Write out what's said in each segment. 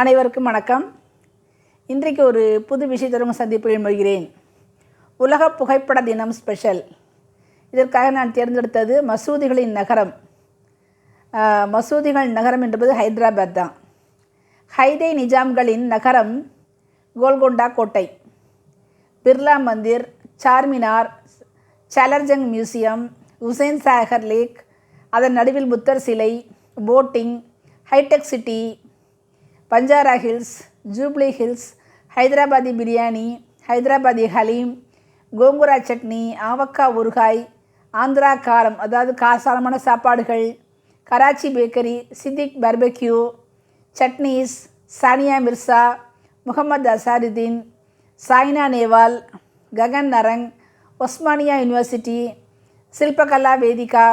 அனைவருக்கும் வணக்கம். இன்றைக்கு ஒரு புது விஷயத்தரும் சந்திப்பில் மொழிகிறேன் உலக புகைப்பட தினம் ஸ்பெஷல் இதற்காக நான் தேர்ந்தெடுத்தது மசூதிகளின் நகரம். மசூதிகள் நகரம் என்பது ஹைதராபாத் தான். ஹைதே நிஜாம்களின் நகரம் கோல்கொண்டா கோட்டை. பிர்லா மந்திர் சார்மினார் சலர்ஜங் மியூசியம் உசேன் சாகர் லேக் அதன் நடுவில் புத்தர் சிலை boating Hitech City Banjara Hills Jubilee Hills Hyderabadi biryani Hyderabadi haleem gongura chutney avakaya ஊறுகாய் ஆந்திரா காரம் அதாவது காசாரமான சாப்பாடுகள் Karachi bakery Siddique barbecue Chutneys Sania Mirza Mohammad Azharuddin Saina Nehwal Gagan Narang Osmania University Shilpakala Vedika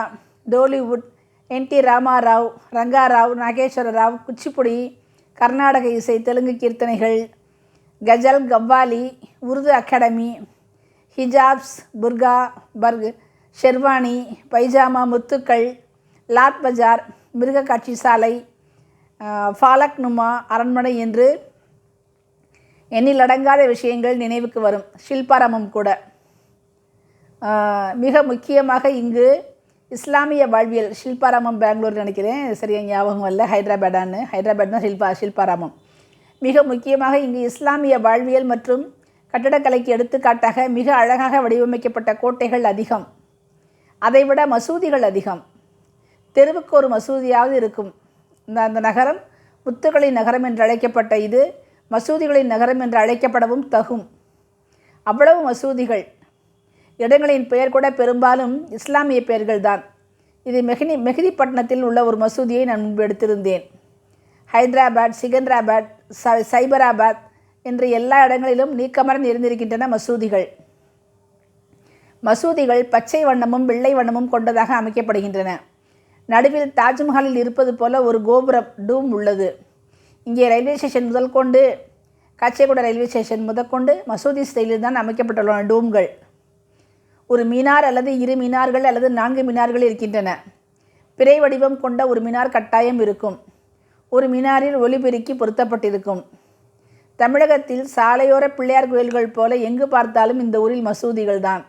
Tollywood N T Ramarao Rangarao Nageswara Rao Kuchipudi Carnatic இசை தெலுங்கு கீர்த்தனைகள் ghazal qawwali Urdu academy hijabs burqa பர்க் ஷெர்வானி பைஜாமா முத்துக்கள் லாத் பஜார் மிருக காட்சி சாலை ஃபாலக் நுமா அரண்மனை என்று எண்ணிலடங்காத விஷயங்கள் நினைவுக்கு வரும். ஷில்பாராமம் கூட. மிக முக்கியமாக இங்கு இஸ்லாமிய வாழ்வியல் ஷில்பாராமம் பெங்களூர் நினைக்கிறேன். சரியாக ஞாபகம் வரல. ஹைதராபாடான்னு ஹைதராபாத் தான் ஷில்பா ஷில்பாராமம். மிக முக்கியமாக இங்கு இஸ்லாமிய வாழ்வியல் மற்றும் கட்டடக்கலைக்கு எடுத்துக்காட்டாக மிக அழகாக வடிவமைக்கப்பட்ட கோட்டைகள் அதிகம். அதைவிட மசூதிகள் அதிகம். தெருவுக்கு ஒரு மசூதியாவது இருக்கும். இந்த அந்த நகரம் முத்துகளின் நகரம் என்று அழைக்கப்பட்ட இது மசூதிகளின் நகரம் என்று அழைக்கப்படவும் தகும். அவ்வளவு மசூதிகள். இடங்களின் பெயர் கூட பெரும்பாலும் இஸ்லாமிய பெயர்கள் தான் இது மெஹினி மெஹிதிப்பட்டினத்தில் உள்ள ஒரு மசூதியை நான் முன்பு எடுத்திருந்தேன். ஹைதராபாத் சிகந்திராபாத் சை சைபராபாத் என்று எல்லா இடங்களிலும் நீக்கமர்ந்து இருந்திருக்கின்றன மசூதிகள். மசூதிகள் பச்சை வண்ணமும் வெள்ளை வண்ணமும் கொண்டதாக அமைக்கப்படுகின்றன. நடுவில் தாஜ்மஹாலில் இருப்பது போல ஒரு கோபுரம் டூம் உள்ளது. இங்கே ரயில்வே ஸ்டேஷன் முதல் கொண்டு காச்சேகுடா ரயில்வே ஸ்டேஷன் முதற்கொண்டு மசூதி ஸ்டைலில் தான் அமைக்கப்பட்டுள்ளன டூம்கள். ஒரு மினார் அல்லது இரு மினார்கள் அல்லது நான்கு மினார்கள் இருக்கின்றன. பிறை வடிவம் கொண்ட ஒரு மினார் கட்டாயம் இருக்கும். ஒரு மினாரில் ஒளிபெருக்கி பொருத்தப்பட்டிருக்கும். தமிழகத்தில் சாலையோர பிள்ளையார் கோயில்கள் போல எங்கு பார்த்தாலும் இந்த ஊரில் மசூதிகள் தான்.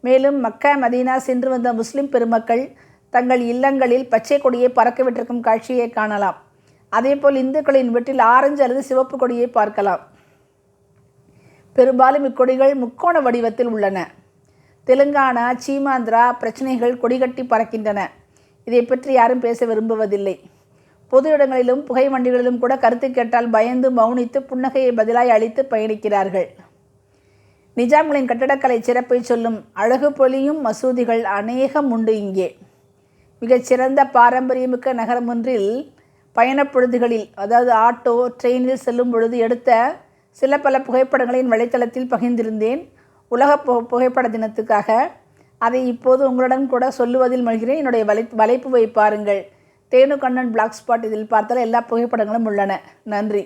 மேலும் மக்கா மதீனா சென்று வந்த முஸ்லிம் பெருமக்கள் தங்கள் இல்லங்களில் பச்சை கொடியை பறக்க விட்டிருக்கும் காட்சியை காணலாம். அதேபோல் இந்துக்களின் வீட்டில் ஆரஞ்சு அல்லது சிவப்பு கொடியை பார்க்கலாம். பெரும்பாலும் இக்கொடிகள் முக்கோண வடிவத்தில் உள்ளன. தெலுங்கானா சீமாந்திரா பிரச்சனைகள் கொடிகட்டி பறக்கின்றன. இதை பற்றி யாரும் பேச விரும்புவதில்லை. பொது இடங்களிலும் புகை வண்டிகளிலும் கூட கருத்து கேட்டால் பயந்து மௌனித்து புன்னகையை பதிலாய் அளித்து பயணிக்கிறார்கள். நிஜாம்களின் கட்டடக்கலை சிறப்பை சொல்லும் அழகு பொலியும் மசூதிகள் அநேகம் உண்டு இங்கே. மிகச்சிறந்த பாரம்பரியமிக்க நகரம் ஒன்றில் பயணப்பொழுதுகளில் அதாவது ஆட்டோ ட்ரெயினில் செல்லும் பொழுது எடுத்த சில பல புகைப்படங்களின் வலைத்தளத்தில் பகிர்ந்திருந்தேன். உலக பு புகைப்பட தினத்துக்காக அதை இப்போது உங்களுடன் கூட சொல்லுவதில் மகிழ்கிறேன். என்னுடைய வலை வலைப்புவை பாருங்கள். தேனு கண்ணன் பிளாக் ஸ்பாட் இதில் பார்த்தால் எல்லா புகைப்படங்களும் உள்ளன. நன்றி.